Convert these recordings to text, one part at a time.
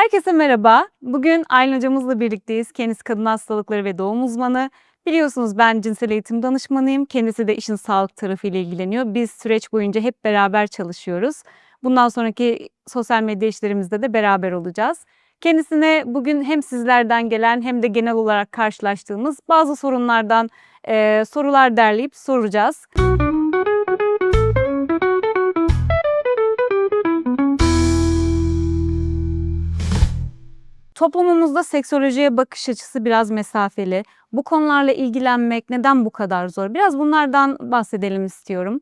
Herkese merhaba. Bugün Aylin hocamızla birlikteyiz. Kendisi kadın hastalıkları ve doğum uzmanı. Biliyorsunuz ben cinsel eğitim danışmanıyım. Kendisi de işin sağlık tarafıyla ilgileniyor. Biz süreç boyunca hep beraber çalışıyoruz. Bundan sonraki sosyal medya işlerimizde de beraber olacağız. Kendisine bugün hem sizlerden gelen hem de genel olarak karşılaştığımız bazı sorunlardan eee, sorular derleyip soracağız. Toplumumuzda seksolojiye bakış açısı biraz mesafeli. Bu konularla ilgilenmek neden bu kadar zor? Biraz bunlardan bahsedelim istiyorum.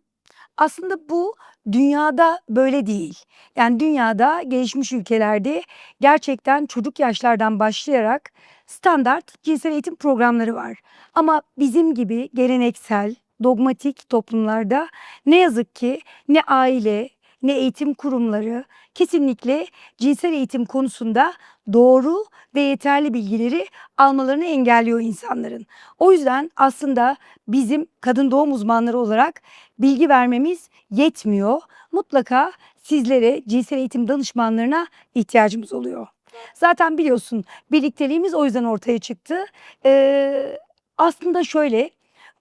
Aslında bu dünyada böyle değil. Yani dünyada gelişmiş ülkelerde gerçekten çocuk yaşlardan başlayarak standart cinsel eğitim programları var. Ama bizim gibi geleneksel, dogmatik toplumlarda ne yazık ki ne aile ne eğitim kurumları kesinlikle cinsel eğitim konusunda doğru ve yeterli bilgileri almalarını engelliyor insanların. O yüzden aslında bizim kadın doğum uzmanları olarak bilgi vermemiz yetmiyor. Mutlaka sizlere cinsel eğitim danışmanlarına ihtiyacımız oluyor. Zaten biliyorsun birlikteliğimiz o yüzden ortaya çıktı. Ee, aslında şöyle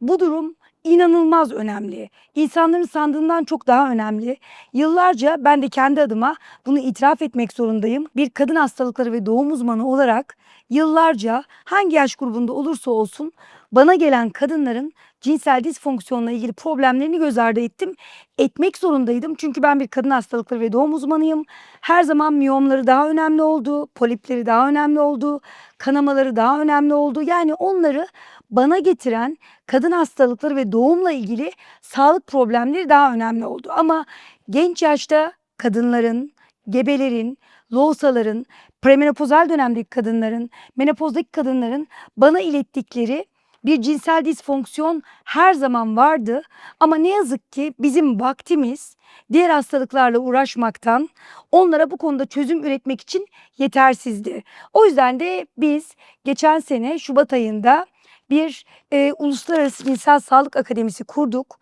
bu durum inanılmaz önemli. İnsanların sandığından çok daha önemli. Yıllarca ben de kendi adıma bunu itiraf etmek zorundayım. Bir kadın hastalıkları ve doğum uzmanı olarak yıllarca hangi yaş grubunda olursa olsun bana gelen kadınların cinsel disfonksiyonla ilgili problemlerini göz ardı ettim. Etmek zorundaydım çünkü ben bir kadın hastalıkları ve doğum uzmanıyım. Her zaman miyomları daha önemli oldu, polipleri daha önemli oldu, kanamaları daha önemli oldu. Yani onları bana getiren kadın hastalıkları ve doğumla ilgili sağlık problemleri daha önemli oldu. Ama genç yaşta kadınların, gebelerin, loğusaların, premenopozal dönemdeki kadınların, menopozdaki kadınların bana ilettikleri bir cinsel disfonksiyon her zaman vardı ama ne yazık ki bizim vaktimiz diğer hastalıklarla uğraşmaktan onlara bu konuda çözüm üretmek için yetersizdi. O yüzden de biz geçen sene Şubat ayında bir e, Uluslararası Cinsel Sağlık Akademisi kurduk.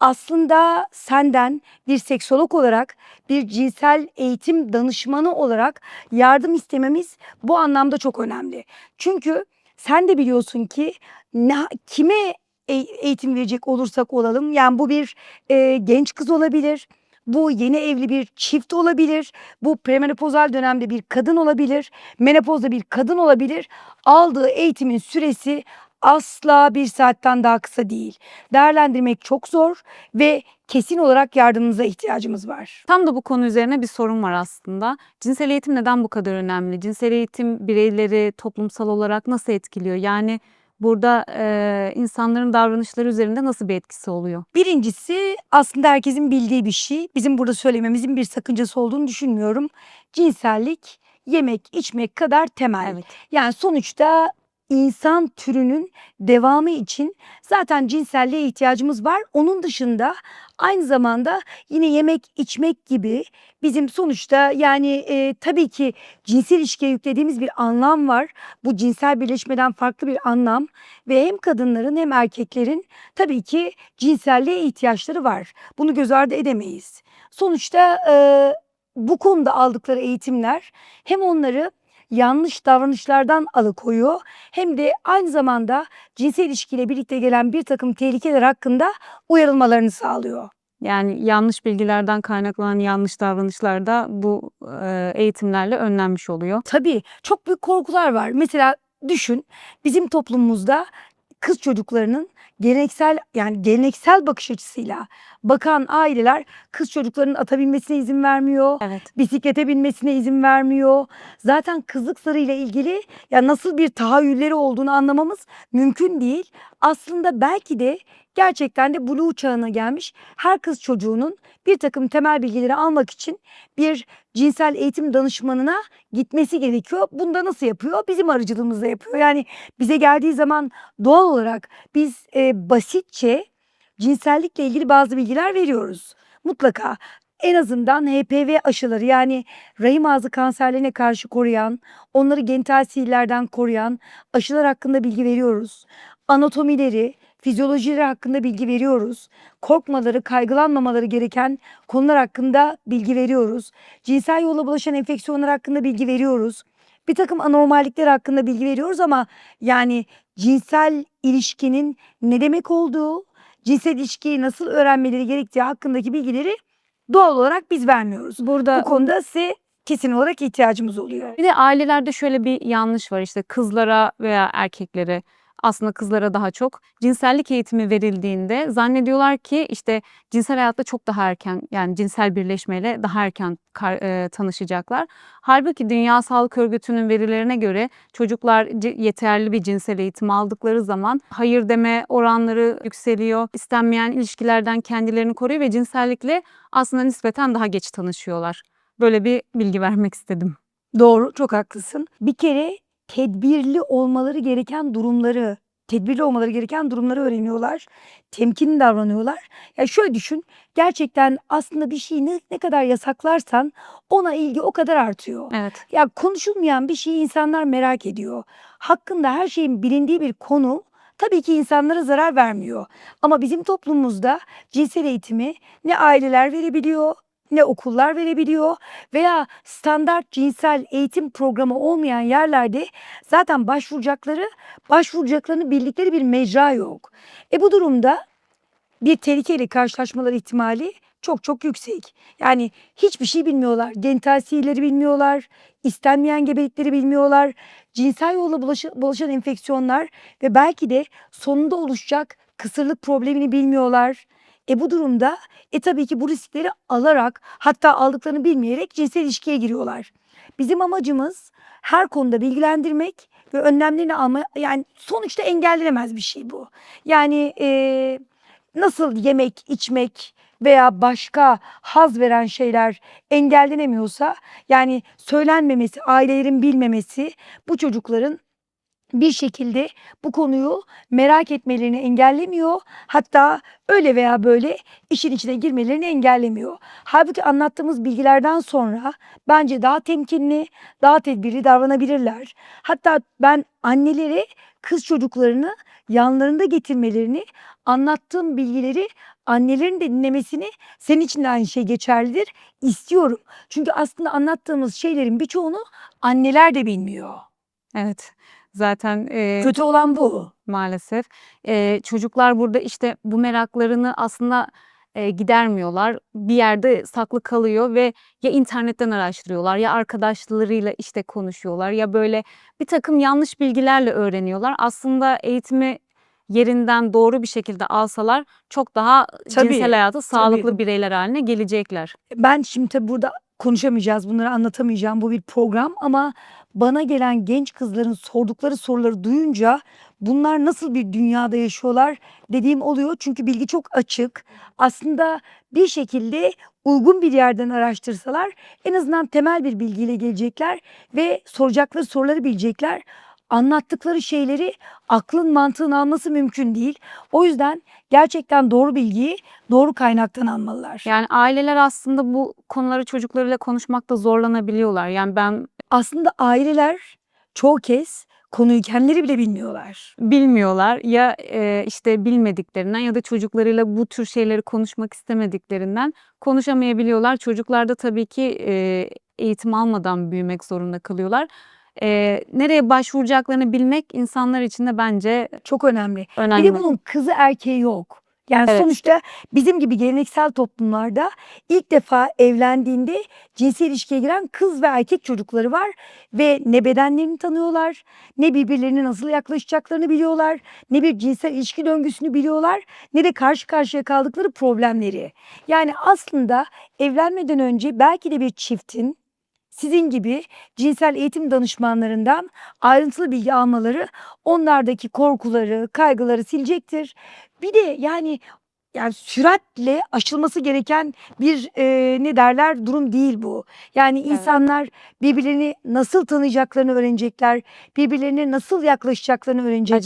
Aslında senden bir seksolog olarak, bir cinsel eğitim danışmanı olarak yardım istememiz bu anlamda çok önemli. Çünkü sen de biliyorsun ki ne, kime e- eğitim verecek olursak olalım, yani bu bir e, genç kız olabilir, bu yeni evli bir çift olabilir, bu premenopozal dönemde bir kadın olabilir, menopozda bir kadın olabilir. Aldığı eğitimin süresi asla bir saatten daha kısa değil. Değerlendirmek çok zor ve kesin olarak yardımınıza ihtiyacımız var. Tam da bu konu üzerine bir sorun var aslında. Cinsel eğitim neden bu kadar önemli? Cinsel eğitim bireyleri toplumsal olarak nasıl etkiliyor? Yani burada eee, insanların davranışları üzerinde nasıl bir etkisi oluyor? Birincisi aslında herkesin bildiği bir şey. Bizim burada söylememizin bir sakıncası olduğunu düşünmüyorum. Cinsellik yemek içmek kadar temel. Evet. Yani sonuçta insan türünün devamı için zaten cinselliğe ihtiyacımız var. Onun dışında aynı zamanda yine yemek içmek gibi bizim sonuçta yani e, tabii ki cinsel ilişkiye yüklediğimiz bir anlam var. Bu cinsel birleşmeden farklı bir anlam ve hem kadınların hem erkeklerin tabii ki cinselliğe ihtiyaçları var. Bunu göz ardı edemeyiz. Sonuçta e, bu konuda aldıkları eğitimler hem onları yanlış davranışlardan alıkoyuyor hem de aynı zamanda cinsel ilişkiyle birlikte gelen bir takım tehlikeler hakkında uyarılmalarını sağlıyor. Yani yanlış bilgilerden kaynaklanan yanlış davranışlar da bu eee, eğitimlerle önlenmiş oluyor. Tabii çok büyük korkular var. Mesela düşün bizim toplumumuzda kız çocuklarının geleneksel yani geleneksel bakış açısıyla bakan aileler kız çocuklarının ata binmesine izin vermiyor. Evet. bisiklete binmesine izin vermiyor. Zaten kızlık sarıyla ilgili ya nasıl bir tahayyülleri olduğunu anlamamız mümkün değil. Aslında belki de gerçekten de blue çağına gelmiş her kız çocuğunun bir takım temel bilgileri almak için bir cinsel eğitim danışmanına gitmesi gerekiyor. Bunda nasıl yapıyor? Bizim aracılığımızla yapıyor. Yani bize geldiği zaman doğal olarak biz e, basitçe cinsellikle ilgili bazı bilgiler veriyoruz. Mutlaka en azından HPV aşıları yani rahim ağzı kanserlerine karşı koruyan, onları genital sihirlerden koruyan aşılar hakkında bilgi veriyoruz. Anatomileri, fizyolojileri hakkında bilgi veriyoruz. Korkmaları, kaygılanmamaları gereken konular hakkında bilgi veriyoruz. Cinsel yolla bulaşan enfeksiyonlar hakkında bilgi veriyoruz. Bir takım anormallikler hakkında bilgi veriyoruz ama yani cinsel ilişkinin ne demek olduğu, cinsel ilişkiyi nasıl öğrenmeleri gerektiği hakkındaki bilgileri doğal olarak biz vermiyoruz. Burada Bu konuda size kesin olarak ihtiyacımız oluyor. Bir de ailelerde şöyle bir yanlış var işte kızlara veya erkeklere aslında kızlara daha çok cinsellik eğitimi verildiğinde zannediyorlar ki işte cinsel hayatta çok daha erken yani cinsel birleşmeyle daha erken kar- e, tanışacaklar. Halbuki Dünya Sağlık Örgütü'nün verilerine göre çocuklar yeterli bir cinsel eğitim aldıkları zaman hayır deme oranları yükseliyor. İstenmeyen ilişkilerden kendilerini koruyor ve cinsellikle aslında nispeten daha geç tanışıyorlar. Böyle bir bilgi vermek istedim. Doğru, çok haklısın. Bir kere tedbirli olmaları gereken durumları, tedbirli olmaları gereken durumları öğreniyorlar. Temkinli davranıyorlar. Ya şöyle düşün, gerçekten aslında bir şeyi ne, ne kadar yasaklarsan ona ilgi o kadar artıyor. Evet. Ya konuşulmayan bir şeyi insanlar merak ediyor. Hakkında her şeyin bilindiği bir konu tabii ki insanlara zarar vermiyor. Ama bizim toplumumuzda cinsel eğitimi ne aileler verebiliyor, ne okullar verebiliyor veya standart cinsel eğitim programı olmayan yerlerde zaten başvuracakları, başvuracaklarını bildikleri bir mecra yok. E bu durumda bir tehlikeyle karşılaşmaları ihtimali çok çok yüksek. Yani hiçbir şey bilmiyorlar. Genital sihirleri bilmiyorlar. istenmeyen gebelikleri bilmiyorlar. Cinsel yolla bulaşan enfeksiyonlar ve belki de sonunda oluşacak kısırlık problemini bilmiyorlar. E bu durumda e tabii ki bu riskleri alarak hatta aldıklarını bilmeyerek cinsel ilişkiye giriyorlar. Bizim amacımız her konuda bilgilendirmek ve önlemlerini alma yani sonuçta engellenemez bir şey bu. Yani eee nasıl yemek, içmek veya başka haz veren şeyler engellenemiyorsa yani söylenmemesi, ailelerin bilmemesi bu çocukların bir şekilde bu konuyu merak etmelerini engellemiyor. Hatta öyle veya böyle işin içine girmelerini engellemiyor. Halbuki anlattığımız bilgilerden sonra bence daha temkinli, daha tedbirli davranabilirler. Hatta ben annelere kız çocuklarını yanlarında getirmelerini, anlattığım bilgileri annelerin de dinlemesini senin için de aynı şey geçerlidir istiyorum. Çünkü aslında anlattığımız şeylerin birçoğunu anneler de bilmiyor. Evet. Zaten e, Kötü olan bu. maalesef e, çocuklar burada işte bu meraklarını aslında e, gidermiyorlar. Bir yerde saklı kalıyor ve ya internetten araştırıyorlar ya arkadaşlarıyla işte konuşuyorlar ya böyle bir takım yanlış bilgilerle öğreniyorlar. Aslında eğitimi yerinden doğru bir şekilde alsalar çok daha Tabii, cinsel hayata sağlıklı bireyler haline gelecekler. Ben şimdi tabii burada konuşamayacağız, bunları anlatamayacağım. Bu bir program ama bana gelen genç kızların sordukları soruları duyunca bunlar nasıl bir dünyada yaşıyorlar dediğim oluyor. Çünkü bilgi çok açık. Aslında bir şekilde uygun bir yerden araştırsalar en azından temel bir bilgiyle gelecekler ve soracakları soruları bilecekler. Anlattıkları şeyleri aklın mantığın alması mümkün değil. O yüzden gerçekten doğru bilgiyi doğru kaynaktan almalılar. Yani aileler aslında bu konuları çocuklarıyla konuşmakta zorlanabiliyorlar. Yani ben Aslında aileler çoğu kez konuyu kendileri bile bilmiyorlar. bilmiyorlar ya e, işte bilmediklerinden ya da çocuklarıyla bu tür şeyleri konuşmak istemediklerinden konuşamayabiliyorlar. Çocuklar da tabii ki e, eğitim almadan büyümek zorunda kalıyorlar. E, nereye başvuracaklarını bilmek insanlar için de bence Çok önemli. Bir önemli. de bunun kızı erkeği yok. Yani Evet. sonuçta bizim gibi geleneksel toplumlarda ilk defa evlendiğinde cinsel ilişkiye giren kız ve erkek çocukları var ve ne bedenlerini tanıyorlar, ne birbirlerine nasıl yaklaşacaklarını biliyorlar, ne bir cinsel ilişki döngüsünü biliyorlar, ne de karşı karşıya kaldıkları problemleri. Yani aslında evlenmeden önce belki de bir çiftin sizin gibi cinsel eğitim danışmanlarından ayrıntılı bilgi almaları onlardaki korkuları, kaygıları silecektir. Bir de yani yani süratle aşılması gereken bir e, ne derler durum değil bu. Yani Evet. insanlar birbirlerini nasıl tanıyacaklarını öğrenecekler, birbirlerine nasıl yaklaşacaklarını öğrenecekler.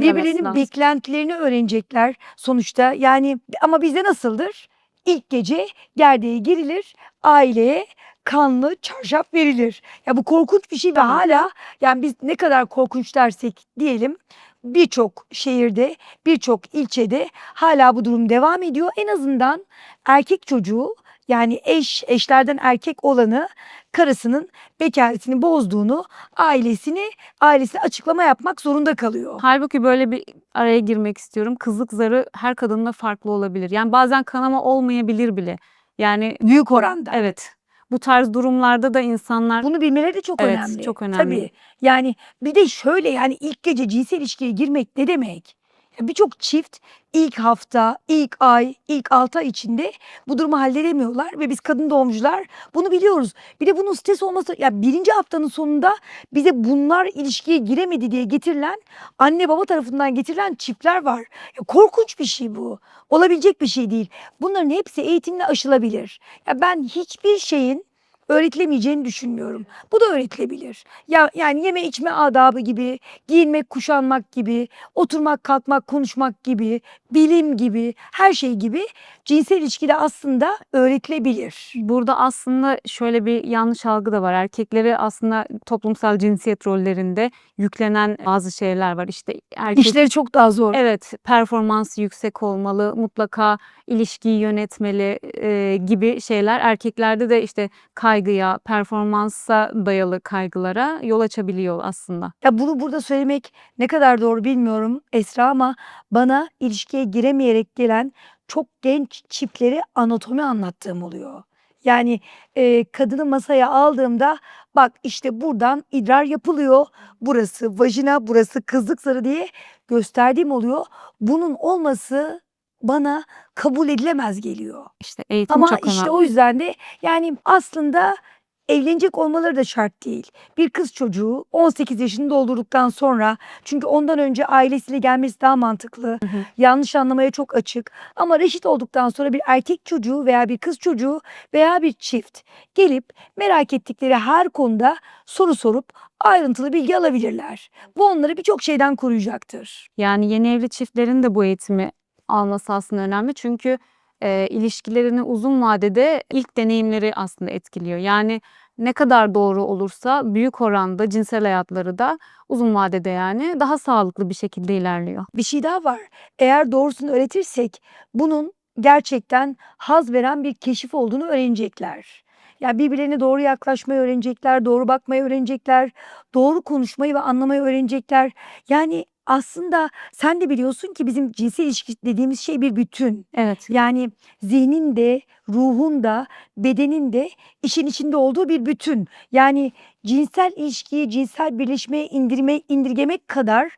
Birbirlerinin lazım. beklentilerini öğrenecekler sonuçta. Yani ama bizde nasıldır? İlk gece gerdeğe girilir, aileye kanlı çarşaf verilir. Ya bu korkunç bir şey ve hala yani biz ne kadar korkunç dersek diyelim birçok şehirde, birçok ilçede hala bu durum devam ediyor. En azından erkek çocuğu yani eş, eşlerden erkek olanı karısının bekaretini bozduğunu ailesini ailesine açıklama yapmak zorunda kalıyor. Halbuki böyle bir araya girmek istiyorum. Kızlık zarı her kadında farklı olabilir. Yani bazen kanama olmayabilir bile. Yani Büyük oranda. evet. Bu tarz durumlarda da insanlar Bunu bilmeleri çok Evet, önemli. çok önemli. Tabii. Yani bir de şöyle yani ilk gece cinsel ilişkiye girmek ne demek? Birçok çift ilk hafta, ilk ay, ilk altı ay içinde bu durumu halledemiyorlar ve biz kadın doğumcular bunu biliyoruz. Bir de bunun stres olması ya birinci haftanın sonunda bize bunlar ilişkiye giremedi diye getirilen anne baba tarafından getirilen çiftler var. Ya korkunç bir şey bu. Olabilecek bir şey değil. Bunların hepsi eğitimle aşılabilir. Ya ben hiçbir şeyin öğretilemeyeceğini düşünmüyorum. Bu da öğretilebilir. Ya yani yeme içme adabı gibi, giyinmek, kuşanmak gibi, oturmak, kalkmak, konuşmak gibi, bilim gibi, her şey gibi cinsel ilişkide aslında öğretilebilir. burada aslında şöyle bir yanlış algı da var. Erkekleri aslında toplumsal cinsiyet rollerinde yüklenen bazı şeyler var. İşte erkek İşleri çok daha zor. Evet, performansı yüksek olmalı, mutlaka ilişkiyi yönetmeli e, gibi şeyler erkeklerde de işte kaygıya, performansa dayalı kaygılara yol açabiliyor aslında. Ya bunu burada söylemek ne kadar doğru bilmiyorum Esra ama bana ilişkiye giremeyerek gelen çok genç çiftleri anatomi anlattığım oluyor. Yani e, kadını masaya aldığımda bak işte buradan idrar yapılıyor. Burası vajina, burası kızlık zarı diye gösterdiğim oluyor. Bunun olması bana kabul edilemez geliyor. İşte eğitim Ama çok işte önemli. o yüzden de yani aslında evlenecek olmaları da şart değil. Bir kız çocuğu 18 yaşını doldurduktan sonra çünkü ondan önce ailesiyle gelmesi daha mantıklı. Hı hı. Yanlış anlamaya çok açık. Ama reşit olduktan sonra bir erkek çocuğu veya bir kız çocuğu veya bir çift gelip merak ettikleri her konuda soru sorup ayrıntılı bilgi alabilirler. Bu onları birçok şeyden koruyacaktır. Yani yeni evli çiftlerin de bu eğitimi alması aslında önemli. Çünkü e, ilişkilerini uzun vadede ilk deneyimleri aslında etkiliyor. Yani ne kadar doğru olursa büyük oranda cinsel hayatları da uzun vadede yani daha sağlıklı bir şekilde ilerliyor. Bir şey daha var. Eğer doğrusunu öğretirsek bunun gerçekten haz veren bir keşif olduğunu öğrenecekler. Yani birbirlerine doğru yaklaşmayı öğrenecekler, doğru bakmayı öğrenecekler, doğru konuşmayı ve anlamayı öğrenecekler. Yani aslında sen de biliyorsun ki bizim cinsel ilişki dediğimiz şey bir bütün. Evet. Yani zihnin de, ruhun da, bedenin de işin içinde olduğu bir bütün. Yani cinsel ilişkiyi cinsel birleşmeye indirme, indirgemek kadar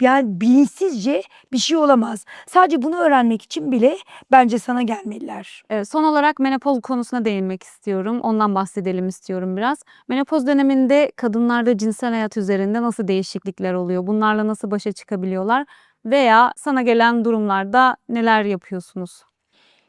yani bilinçsizce bir şey olamaz. Sadece bunu öğrenmek için bile bence sana gelmeliler. Evet, son olarak menopoz konusuna değinmek istiyorum. Ondan bahsedelim istiyorum biraz. Menopoz döneminde kadınlarda cinsel hayat üzerinde nasıl değişiklikler oluyor? Bunlarla nasıl başa çıkabiliyorlar? Veya sana gelen durumlarda neler yapıyorsunuz?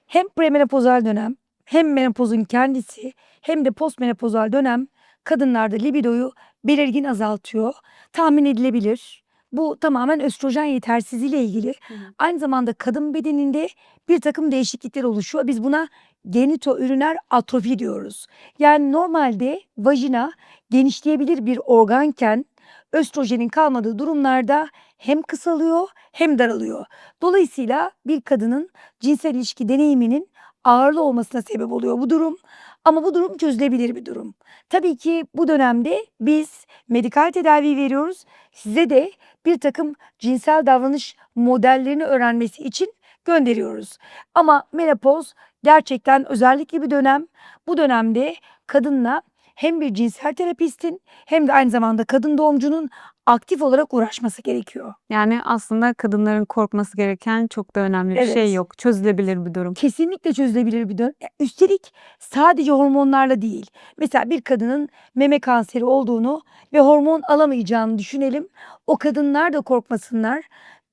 Hem premenopozal dönem hem menopozun kendisi hem de postmenopozal dönem kadınlarda libidoyu belirgin azaltıyor. Tahmin edilebilir. Bu tamamen östrojen yetersizliği ile ilgili. Aynı zamanda kadın bedeninde bir takım değişiklikler oluşuyor. Biz buna genitoüriner atrofi diyoruz. Yani normalde vajina genişleyebilir bir organken östrojenin kalmadığı durumlarda hem kısalıyor hem daralıyor. Dolayısıyla bir kadının cinsel ilişki deneyiminin ağırlı olmasına sebep oluyor bu durum. Ama bu durum çözülebilir bir durum. Tabii ki bu dönemde biz medikal tedavi veriyoruz. Size de bir takım cinsel davranış modellerini öğrenmesi için gönderiyoruz. Ama menopoz gerçekten özellikle bir dönem. Bu dönemde kadınla hem bir cinsel terapistin hem de aynı zamanda kadın doğumcunun aktif olarak uğraşması gerekiyor. Yani aslında kadınların korkması gereken çok da önemli bir şey Evet. yok. Çözülebilir bir durum. Kesinlikle çözülebilir bir. E, Üstelik sadece hormonlarla değil. Mesela bir kadının meme kanseri olduğunu ve hormon alamayacağını düşünelim. O kadınlar da korkmasınlar.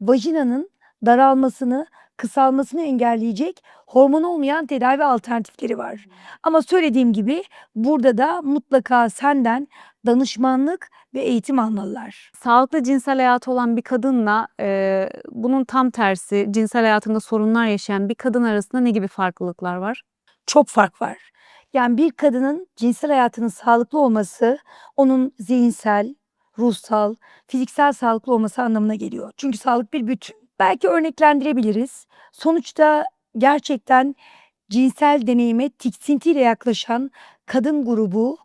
Vajinanın daralmasını, kısalmasını engelleyecek hormon olmayan tedavi alternatifleri var. Ama söylediğim gibi burada da mutlaka senden danışmanlık ve eğitim almalılar. Sağlıklı cinsel hayatı olan bir kadınla e, bunun tam tersi cinsel hayatında sorunlar yaşayan bir kadın arasında ne gibi farklılıklar var? çok fark var. Yani bir kadının cinsel hayatının sağlıklı olması onun zihinsel, ruhsal, fiziksel sağlıklı olması anlamına geliyor. Çünkü sağlık bir bütün. Belki örneklendirebiliriz. Sonuçta gerçekten cinsel deneyime tiksintiyle yaklaşan kadın grubu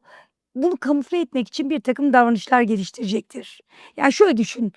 bunu kamufle etmek için bir takım davranışlar geliştirecektir. Yani şöyle düşün.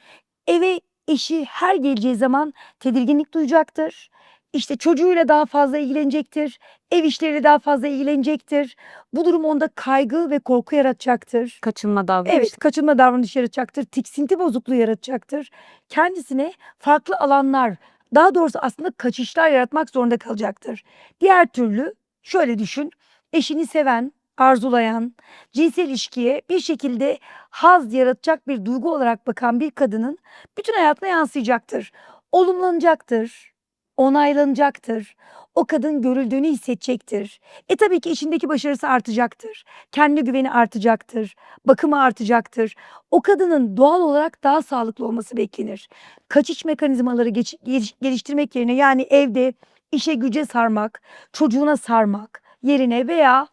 Eve eşi her geleceği zaman tedirginlik duyacaktır. İşte çocuğuyla daha fazla ilgilenecektir. Ev işleriyle daha fazla ilgilenecektir. Bu durum onda kaygı ve korku yaratacaktır. Kaçınma davranış. Evet, kaçınma davranışı yaratacaktır. Tiksinti bozukluğu yaratacaktır. Kendisine farklı alanlar, daha doğrusu aslında kaçışlar yaratmak zorunda kalacaktır. Diğer türlü şöyle düşün. Eşini seven, arzulayan, cinsel ilişkiye bir şekilde haz yaratacak bir duygu olarak bakan bir kadının bütün hayatına yansıyacaktır. Olumlanacaktır, onaylanacaktır. O kadın görüldüğünü hissedecektir. E tabii ki içindeki başarısı artacaktır. Kendi güveni artacaktır. Bakımı artacaktır. O kadının doğal olarak daha sağlıklı olması beklenir. Kaçış mekanizmaları geç- geliş- geliştirmek yerine yani evde işe güce sarmak, çocuğuna sarmak yerine veya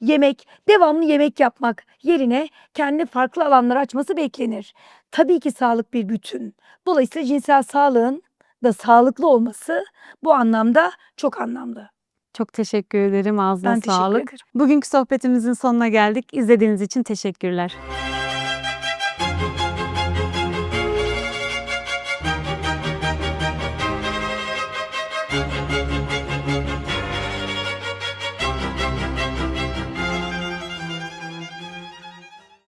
yemek, devamlı yemek yapmak yerine kendi farklı alanlar açması beklenir. Tabii ki sağlık bir bütün. Dolayısıyla cinsel sağlığın da sağlıklı olması bu anlamda çok anlamlı. Çok teşekkür ederim. Ağzına Ben teşekkür sağlık. ederim. Bugünkü sohbetimizin sonuna geldik. İzlediğiniz için teşekkürler.